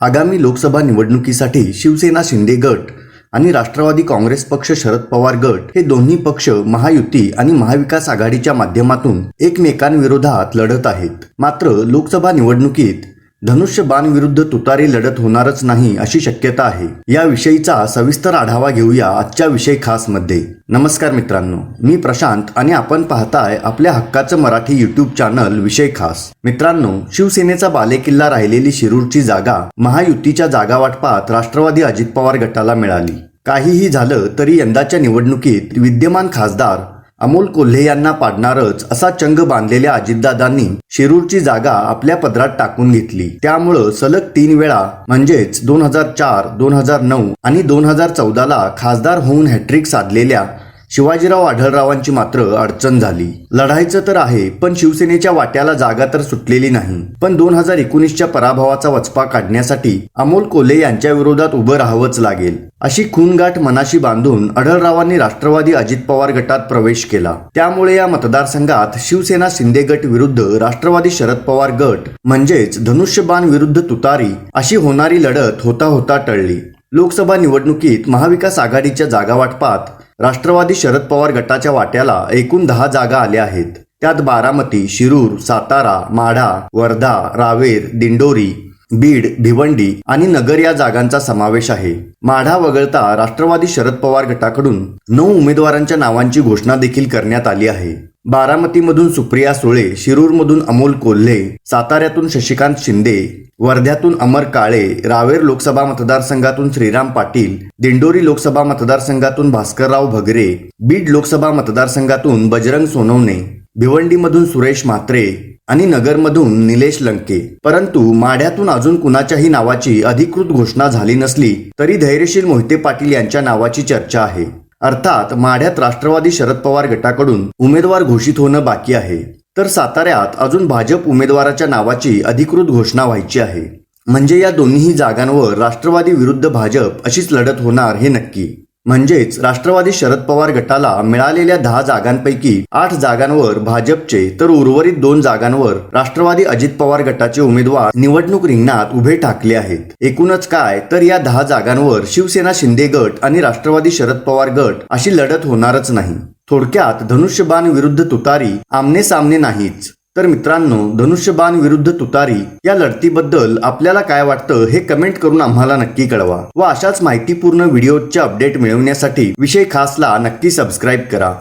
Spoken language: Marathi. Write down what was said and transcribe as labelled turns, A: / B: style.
A: आगामी लोकसभा निवडणुकीसाठी शिवसेना शिंदे गट आणि राष्ट्रवादी काँग्रेस पक्ष शरद पवार गट हे दोन्ही पक्ष महायुती आणि महाविकास आघाडीच्या माध्यमातून एकमेकांविरोधात लढत आहेत. मात्र लोकसभा निवडणुकीत धनुष्य विरुद्ध तुतारी लढत होणारच नाही अशी शक्यता आहे. याविषयीचा सविस्तर आढावा घेऊया आजच्या विषय खासमध्ये. नमस्कार मित्रांनो मी प्रशांत आणि आपण पाहताय आपल्या हक्काचं मराठी युट्यूब चॅनल विषय खास. मित्रांनो शिवसेनेचा बालेकिल्ला राहिलेली शिरूरची जागा महायुतीच्या जागा वाटपात राष्ट्रवादी अजित पवार गटाला मिळाली. काहीही झालं तरी यंदाच्या निवडणुकीत विद्यमान खासदार अमोल कोल्हे यांना पाडणारच असा चंग बांधलेल्या अजितदादांनी शिरूरची जागा आपल्या पदरात टाकून घेतली. त्यामुळं सलग तीन वेळा म्हणजेच दोन हजार चार दोन हजार नऊ आणि दोन हजार चौदाला खासदार होऊन हॅट्रिक साधलेल्या शिवाजीराव आढळरावांची मात्र अडचण झाली. लढायचं तर आहे पण शिवसेनेच्या वाट्याला जागा तर सुटलेली नाही. पण दोन हजार एकोणीसच्या पराभवाचा वचपा काढण्यासाठी अमोल कोल्हे यांच्या विरोधात उभं राहावंच लागेल. अशी खूनगाठ मनाशी बांधून आढळरावांनी राष्ट्रवादी अजित पवार गटात प्रवेश केला. त्यामुळे या मतदारसंघात शिवसेना शिंदे गट विरुद्ध राष्ट्रवादी शरद पवार गट म्हणजेच धनुष्यबाण विरुद्ध तुतारी अशी होणारी लढत होता होता टळली. लोकसभा निवडणुकीत महाविकास आघाडीच्या जागा वाटपात राष्ट्रवादी शरद पवार गटाच्या वाट्याला एकूण दहा जागा आल्या आहेत. त्यात बारामती शिरूर सातारा माढा वर्धा रावेर दिंडोरी बीड भिवंडी आणि नगर या जागांचा समावेश आहे. माढा वगळता राष्ट्रवादी शरद पवार गटाकडून नऊ उमेदवारांच्या नावांची घोषणा देखील करण्यात आली आहे. बारामतीमधून सुप्रिया सुळे शिरूरमधून अमोल कोल्हे साताऱ्यातून शशिकांत शिंदे वर्ध्यातून अमर काळे रावेर लोकसभा मतदारसंघातून श्रीराम पाटील दिंडोरी लोकसभा मतदारसंघातून भास्करराव भगरे बीड लोकसभा मतदारसंघातून बजरंग सोनवणे भिवंडीमधून सुरेश म्हात्रे आणि नगरमधून निलेश लंके. परंतु माढ्यातून अजून कुणाच्याही नावाची अधिकृत घोषणा झाली नसली तरी धैर्यशील मोहिते पाटील यांच्या नावाची चर्चा आहे. अर्थात माढ्यात राष्ट्रवादी शरद पवार गटाकडून उमेदवार घोषित होणं बाकी आहे. तर साताऱ्यात अजून भाजप उमेदवाराच्या नावाची अधिकृत घोषणा व्हायची आहे. म्हणजे या दोन्ही जागांवर राष्ट्रवादी विरुद्ध भाजप अशीच लढत होणार हे नक्की. म्हणजेच राष्ट्रवादी शरद पवार गटाला मिळालेल्या दहा जागांपैकी आठ जागांवर भाजपचे तर उर्वरित दोन जागांवर राष्ट्रवादी अजित पवार गटाचे उमेदवार निवडणूक रिंगणात उभे ठाकले आहेत. एकूणच काय तर या दहा जागांवर शिवसेना शिंदे गट आणि राष्ट्रवादी शरद पवार गट अशी लढत होणारच नाही. थोडक्यात धनुष्यबाण विरुद्ध तुतारी आमने सामने नाहीच. तर मित्रांनो धनुष्यबाण विरुद्ध तुतारी या लढतीबद्दल आपल्याला काय वाटतं हे कमेंट करून आम्हाला नक्की कळवा व अशाच माहितीपूर्ण व्हिडिओच्या अपडेट मिळवण्यासाठी विषय खासला नक्की सबस्क्राईब करा.